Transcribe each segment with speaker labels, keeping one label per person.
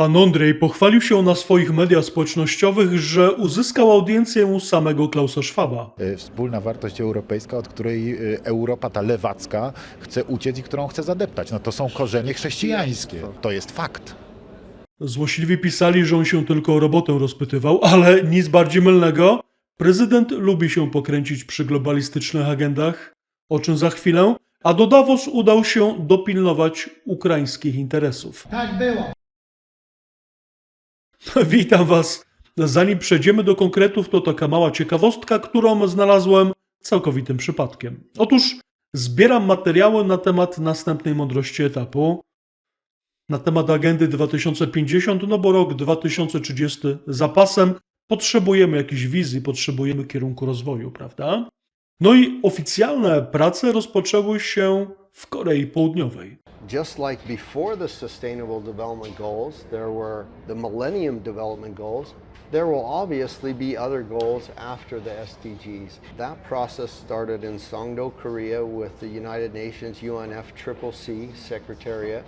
Speaker 1: Pan Andrzej pochwalił się na swoich mediach społecznościowych, że uzyskał audiencję u samego Klausa Schwaba.
Speaker 2: E, Wspólna wartość europejska, od której e, Europa, ta lewacka, chce uciec i którą chce zadeptać. No to są korzenie chrześcijańskie. To jest fakt.
Speaker 1: Złośliwi pisali, że on się tylko o robotę rozpytywał, ale nic bardziej mylnego. Prezydent lubi się pokręcić przy globalistycznych agendach, o czym za chwilę, a do Davos udał się dopilnować ukraińskich interesów.
Speaker 3: Tak było.
Speaker 1: Witam Was. Zanim przejdziemy do konkretów, to taka mała ciekawostka, którą znalazłem całkowitym przypadkiem. Otóż zbieram materiały na temat następnej mądrości etapu, na temat agendy 2050, no bo rok 2030 za pasem, potrzebujemy jakiejś wizji, potrzebujemy kierunku rozwoju, prawda? No i oficjalne prace rozpoczęły się w Korei Południowej.
Speaker 4: Just like before the Sustainable Development Goals, there were the Millennium Development Goals, there will obviously be other goals after the SDGs. That process started in Songdo, Korea, with the United Nations UNFCCC Secretariat.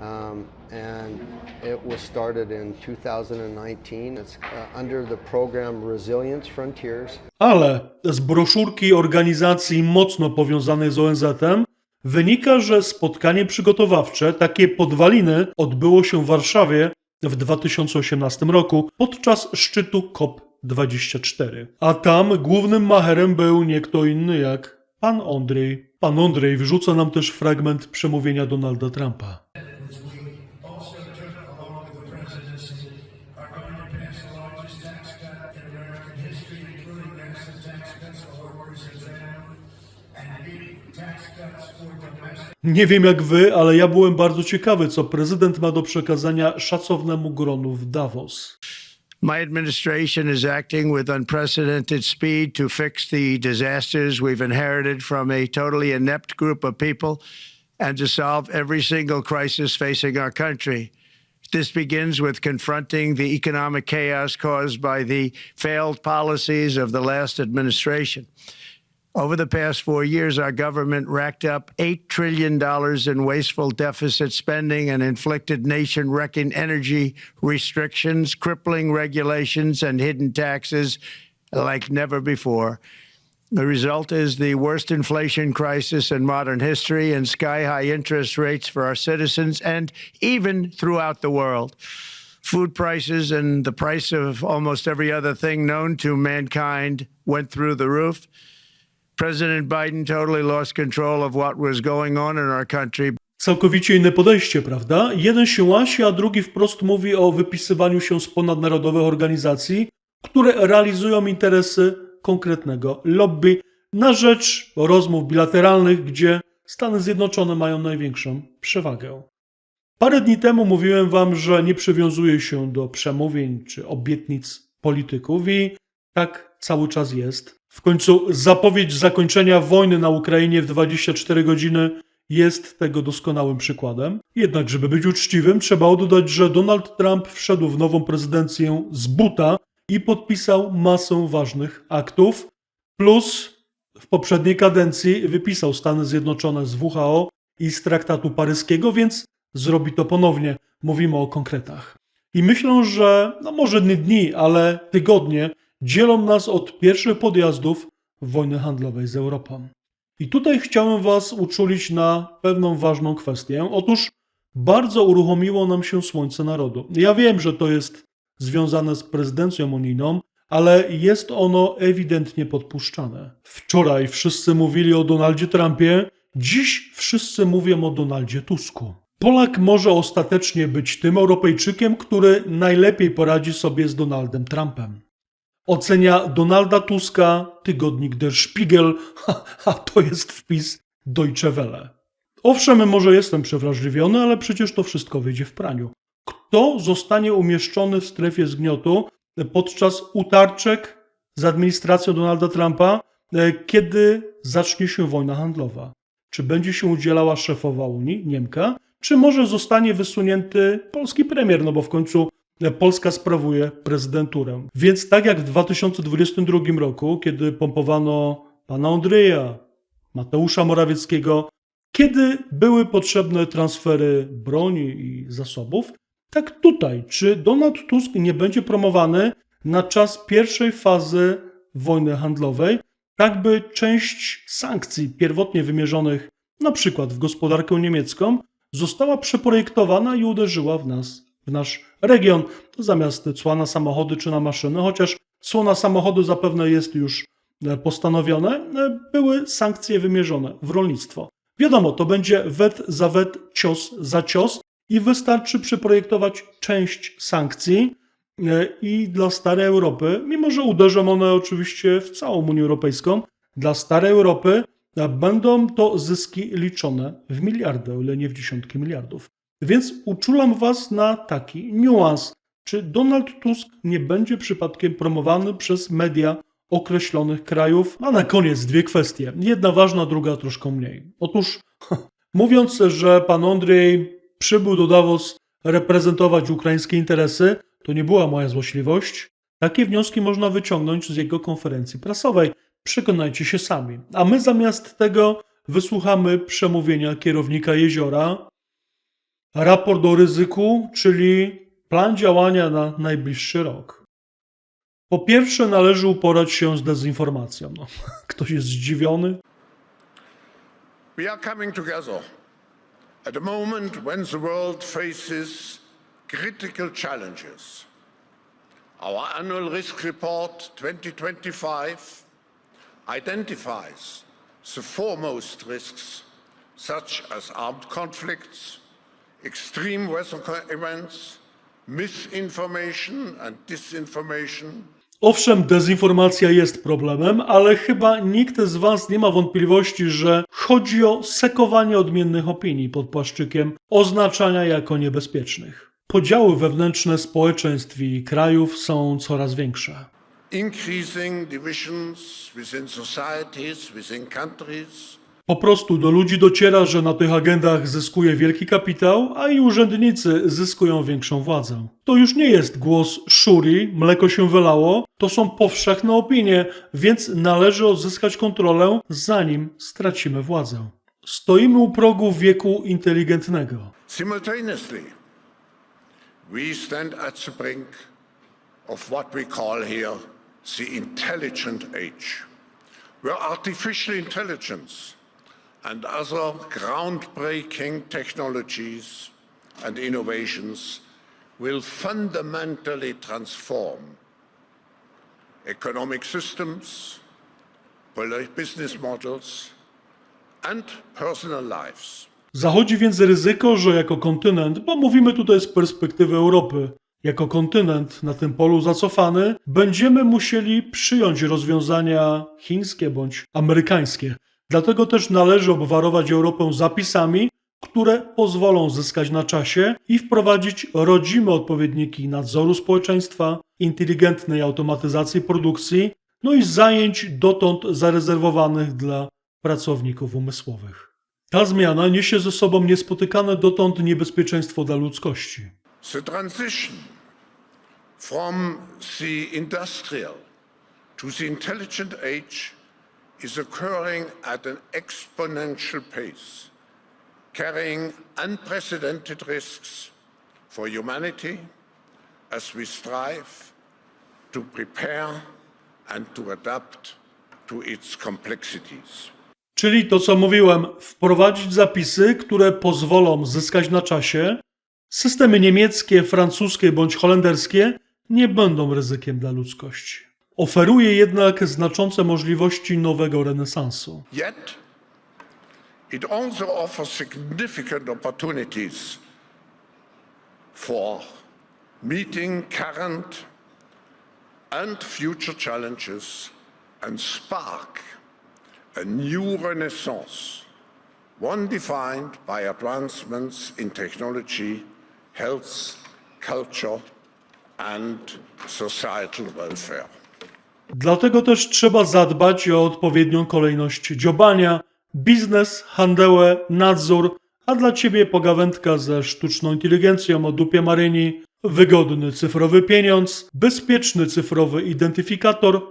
Speaker 4: Um, and it was started in 2019. It's uh, under the program Resilience Frontiers.
Speaker 1: Ale z broszurki organizacji mocno powiązanej z ONZ-em wynika, że spotkanie przygotowawcze, takie podwaliny, odbyło się w Warszawie w 2018 roku podczas szczytu COP24. A tam głównym macherem był nie kto inny jak pan Andrzej. Pan Andrzej wrzuca nam też fragment przemówienia Donalda Trumpa. Nie wiem jak wy, ale ja byłem bardzo ciekawy, co prezydent ma do przekazania szacownemu gronu w Davos.
Speaker 5: My administration is acting with unprecedented speed to fix the disasters we've inherited from a totally inept group of people and to solve every single crisis facing our country. This begins with confronting the economic chaos caused by the failed policies of the last administration. Over the past four years, our government racked up $8 trillion in wasteful deficit spending and inflicted nation wrecking energy restrictions, crippling regulations, and hidden taxes like never before. The result is the worst inflation crisis in modern history and sky high interest rates for our citizens and even throughout the world. Food prices and the price of almost every other thing known to mankind went through the roof. President Biden totally lost control of what was going on in our country.
Speaker 1: Całkowicie inne podejście, prawda? Jeden się łasi, a drugi wprost mówi o wypisywaniu się z ponadnarodowych organizacji, które realizują interesy konkretnego lobby na rzecz rozmów bilateralnych, gdzie Stany Zjednoczone mają największą przewagę. Parę dni temu mówiłem wam, że nie przywiązuję się do przemówień czy obietnic polityków i tak cały czas jest. W końcu zapowiedź zakończenia wojny na Ukrainie w 24 godziny jest tego doskonałym przykładem. Jednak, żeby być uczciwym, trzeba dodać, że Donald Trump wszedł w nową prezydencję z buta i podpisał masę ważnych aktów, plus w poprzedniej kadencji wypisał Stany Zjednoczone z WHO i z traktatu paryskiego, więc zrobi to ponownie. Mówimy o konkretach. I myślę, że no może nie dni, ale tygodnie dzielą nas od pierwszych podjazdów wojny handlowej z Europą. I tutaj chciałem Was uczulić na pewną ważną kwestię. Otóż bardzo uruchomiło nam się Słońce Narodu. Ja wiem, że to jest związane z prezydencją unijną, ale jest ono ewidentnie podpuszczane. Wczoraj wszyscy mówili o Donaldzie Trumpie, dziś wszyscy mówią o Donaldzie Tusku. Polak może ostatecznie być tym Europejczykiem, który najlepiej poradzi sobie z Donaldem Trumpem. Ocenia Donalda Tuska tygodnik Der Spiegel, a to jest wpis Deutsche Welle. Owszem, może jestem przewrażliwiony, ale przecież to wszystko wyjdzie w praniu. Kto zostanie umieszczony w strefie zgniotu podczas utarczek z administracją Donalda Trumpa, e, kiedy zacznie się wojna handlowa? Czy będzie się udzielała szefowa Unii, Niemka, czy może zostanie wysunięty polski premier, no bo w końcu Polska sprawuje prezydenturę. Więc tak jak w 2022 roku, kiedy pompowano pana Andrzeja, Mateusza Morawieckiego, kiedy były potrzebne transfery broni i zasobów, Tak tutaj, czy Donald Tusk nie będzie promowany na czas pierwszej fazy wojny handlowej, tak by część sankcji pierwotnie wymierzonych na przykład w gospodarkę niemiecką została przeprojektowana i uderzyła w nas, w nasz region, to zamiast cła na samochody czy na maszyny, chociaż cło na samochody zapewne jest już e, postanowione, e, były sankcje wymierzone w rolnictwo. Wiadomo, to będzie wet za wet, cios za cios i wystarczy przeprojektować część sankcji e, i dla starej Europy, mimo że uderzą one oczywiście w całą Unię Europejską, dla starej Europy będą to zyski liczone w miliardy, o ile nie w dziesiątki miliardów. Więc uczulam Was na taki niuans. Czy Donald Tusk nie będzie przypadkiem promowany przez media określonych krajów? A na koniec dwie kwestie. Jedna ważna, druga troszkę mniej. Otóż, mówiąc, że pan Andrzej przybył do Davos reprezentować ukraińskie interesy, to nie była moja złośliwość. Takie wnioski można wyciągnąć z jego konferencji prasowej. Przekonajcie się sami. A my zamiast tego wysłuchamy przemówienia kierownika jeziora, raport o ryzyku, czyli plan działania na najbliższy rok. Po pierwsze, należy uporać się z dezinformacją. No, ktoś jest zdziwiony.
Speaker 3: We are coming together at a moment when the world faces critical challenges. Our annual risk report 2025 identifies the foremost risks, such as armed conflicts, extreme weather events, misinformation and disinformation,
Speaker 1: Owszem, dezinformacja jest problemem, ale chyba nikt z Was nie ma wątpliwości, że chodzi o sekowanie odmiennych opinii pod płaszczykiem oznaczania jako niebezpiecznych. Podziały wewnętrzne społeczeństw i krajów są coraz większe.
Speaker 3: increasing divisions within societies, within countries,
Speaker 1: Po prostu do ludzi dociera, że na tych agendach zyskuje wielki kapitał, a i urzędnicy zyskują większą władzę. To już nie jest głos szuri, mleko się wylało, to są powszechne opinie, więc należy odzyskać kontrolę, zanim stracimy władzę. Stoimy u progu wieku inteligentnego.
Speaker 3: Simultaneously, we stand at the brink of what we call here the intelligent age, where artificial intelligence and other groundbreaking technologies and innovations will fundamentally transform economic systems, business models, and personal lives.
Speaker 1: Zachodzi więc ryzyko, że jako kontynent, bo mówimy tutaj z perspektywy Europy, jako kontynent na tym polu zacofany, będziemy musieli przyjąć rozwiązania chińskie bądź amerykańskie. Dlatego też należy obwarować Europę zapisami, które pozwolą zyskać na czasie i wprowadzić rodzime odpowiedniki nadzoru społeczeństwa, inteligentnej automatyzacji produkcji, no i zajęć dotąd zarezerwowanych dla pracowników umysłowych. Ta zmiana niesie ze sobą niespotykane dotąd niebezpieczeństwo dla ludzkości.
Speaker 3: The transition from the industrial to the intelligent age is occurring at an exponential pace, carrying unprecedented risks for humanity as we strive to prepare and to adapt to its complexities.
Speaker 1: Czyli to, co mówiłem, wprowadzić zapisy, które pozwolą zyskać na czasie. Systemy niemieckie, francuskie bądź holenderskie nie będą ryzykiem dla ludzkości. Oferuje jednak znaczące możliwości nowego renesansu.
Speaker 3: Yet, it also offers significant opportunities for meeting current and future challenges and spark a new renaissance, one defined by advancements in technology, health, culture, and societal welfare.
Speaker 1: Dlatego też trzeba zadbać o odpowiednią kolejność dziobania, biznes, handełę, nadzór, a dla ciebie pogawędka ze sztuczną inteligencją o dupie Maryni, wygodny cyfrowy pieniądz, bezpieczny cyfrowy identyfikator,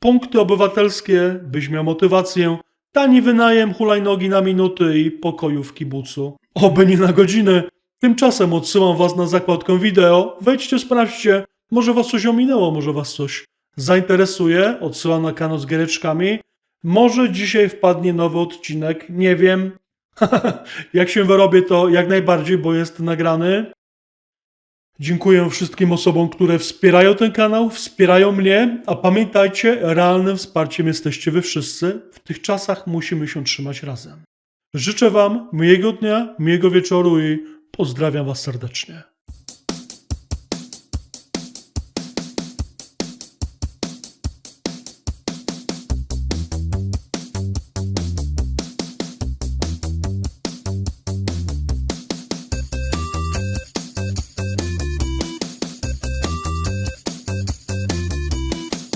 Speaker 1: punkty obywatelskie, byś miał motywację, tani wynajem hulajnogi na minuty i pokoju w kibucu. Oby nie na godziny, Tymczasem odsyłam Was na zakładkę wideo. Wejdźcie, sprawdźcie. Może Was coś ominęło, może Was coś zainteresuje. Odsyłam na kanał z giereczkami. Może dzisiaj wpadnie nowy odcinek, nie wiem. Jak się wyrobię, to jak najbardziej, bo jest nagrany. Dziękuję wszystkim osobom, które wspierają ten kanał, wspierają mnie, a pamiętajcie, realnym wsparciem jesteście wy wszyscy. W tych czasach musimy się trzymać razem. Życzę Wam miłego dnia, miłego wieczoru i pozdrawiam Was serdecznie.